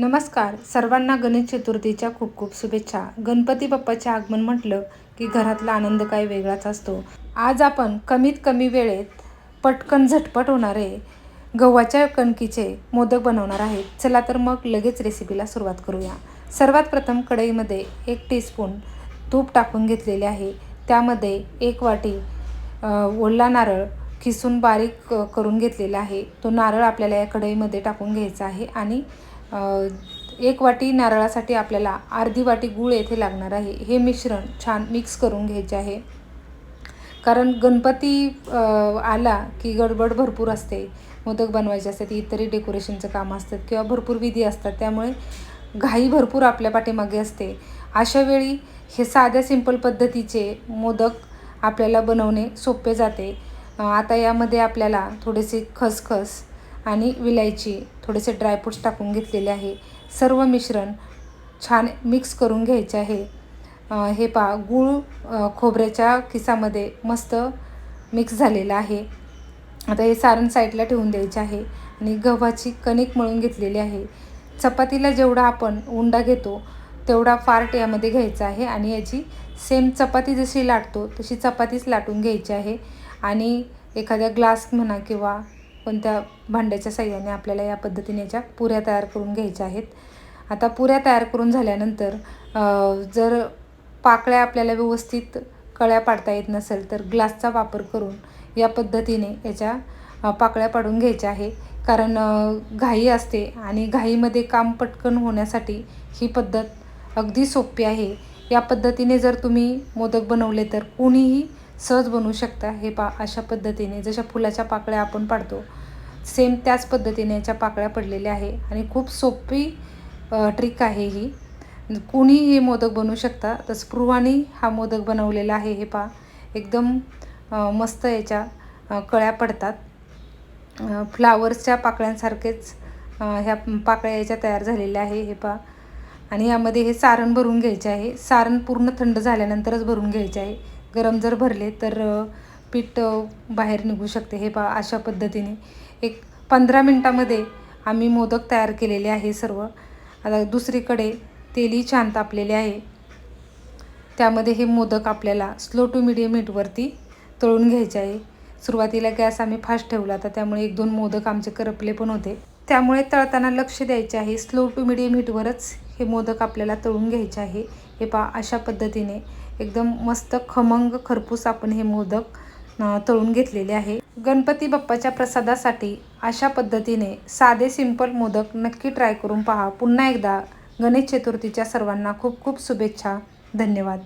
नमस्कार. सर्वांना गणेश चतुर्थीच्या खूप खूप शुभेच्छा. गणपती बाप्पाचे आगमन म्हटलं की घरातला आनंद काही वेगळाच असतो. आज आपण कमीत कमी वेळेत पटकन झटपट होणारे गव्हाच्या कणकीचे मोदक बनवणार आहेत. चला तर मग लगेच रेसिपीला सुरुवात करूया. सर्वात प्रथम कढईमध्ये एक टीस्पून तूप टाकून घेतलेले आहे. त्यामध्ये एक वाटी ओला नारळ किसून बारीक करून घेतलेला आहे. तो नारळ आपल्याला या कढईमध्ये टाकून घ्यायचा आहे आणि एक वाटी नारळासाठी आपल्याला अर्धी वाटी गूळ येथे लागणार आहे. हे मिश्रण छान मिक्स करून घ्यायचे आहे. कारण गणपती आला की गडबड भरपूर असते. मोदक बनवायचे असतात इतरही डेकोरेशनचं काम असतात किंवा भरपूर विधी असतात. त्यामुळे घाई भरपूर आपल्या पाठीमागे असते. अशा वेळी हे साध्या सिंपल पद्धतीचे मोदक आपल्याला बनवणे सोपे जाते. आता यामध्ये आपल्याला थोडेसे खसखस आणि विलायची थोडेसे ड्रायफ्रूट्स टाकून घेतलेले आहे. सर्व मिश्रण छान मिक्स करून घ्यायचे आहे. हे पा गूळ खोबऱ्याच्या किसामध्ये मस्त मिक्स झालेलं आहे. आता हे सारण साईडला ठेवून द्यायचे आहे आणि गव्हाची कणिक मळून घेतलेली आहे. चपातीला जेवढा आपण उंडा घेतो तेवढा फार्ट यामध्ये घ्यायचा आहे आणि याची सेम चपाती जशी लाटतो तशी चपातीच लाटून घ्यायची आहे. आणि एखाद्या ग्लास म्हणा किंवा कोणत्या भांड्याच्या साह्याने आपल्याला या पद्धतीने याच्या पुऱ्या तयार करून घ्यायच्या आहेत. आता पुऱ्या तयार करून झाल्यानंतर जर पाकळ्या आपल्याला व्यवस्थित कळ्या पाडता येत नसेल तर ग्लासचा वापर करून या पद्धतीने याच्या पाकळ्या पाडून घ्यायच्या आहे कारण घाई असते आणि घाईमध्ये काम पटकन होण्यासाठी ही पद्धत अगदी सोपी आहे. या पद्धतीने जर तुम्ही मोदक बनवले तर कोणीही सहज बनवू शकता. हे पा अशा पद्धतीने जशा फुलाच्या पाकळ्या आपण पाडतो सेम त्याच पद्धतीने याच्या पाकळ्या पडलेल्या आहे. आणि खूप सोपी ट्रिक आहे ही. कोणीही हे मोदक बनवू शकता? तर स्पृहाने हा मोदक बनवलेला आहे हे पा एकदम मस्त याच्या कळ्या पडतात. फ्लावर्सच्या पाकळ्यांसारखेच ह्या पाकळ्या याच्या तयार झालेल्या आहे हे पा आणि यामध्ये हे सारण भरून घ्यायचे आहे. सारण पूर्ण थंड झाल्यानंतरच भरून घ्यायचे आहे. गरम जर भरले तर पीठ बाहेर निघू शकते. हे पा अशा पद्धतीने एक पंधरा मिनटामध्ये आम्ही मोदक तयार केलेले आहे सर्व. आता दुसरीकडे तेलही छान तापलेले आहे. त्यामध्ये हे मोदक आपल्याला स्लो टू मिडियम हीटवरती तळून घ्यायचे आहे. सुरुवातीला गॅस आम्ही फास्ट ठेवला तर त्यामुळे एक दोन मोदक आमचे करपले पण होते. त्यामुळे तळताना लक्ष द्यायचे आहे. स्लो टू मिडियम हीटवरच हे मोदक आपल्याला तळून घ्यायचे आहे. हे पा अशा पद्धतीने एकदम मस्त खमंग खरपूस आपण हे मोदक तळून घेतलेले आहे. गणपती बाप्पाच्या प्रसादासाठी अशा पद्धतीने साधे सिंपल मोदक नक्की ट्राय करून पहा. पुन्हा एकदा गणेश चतुर्थीच्या सर्वांना खूप खूप शुभेच्छा. धन्यवाद.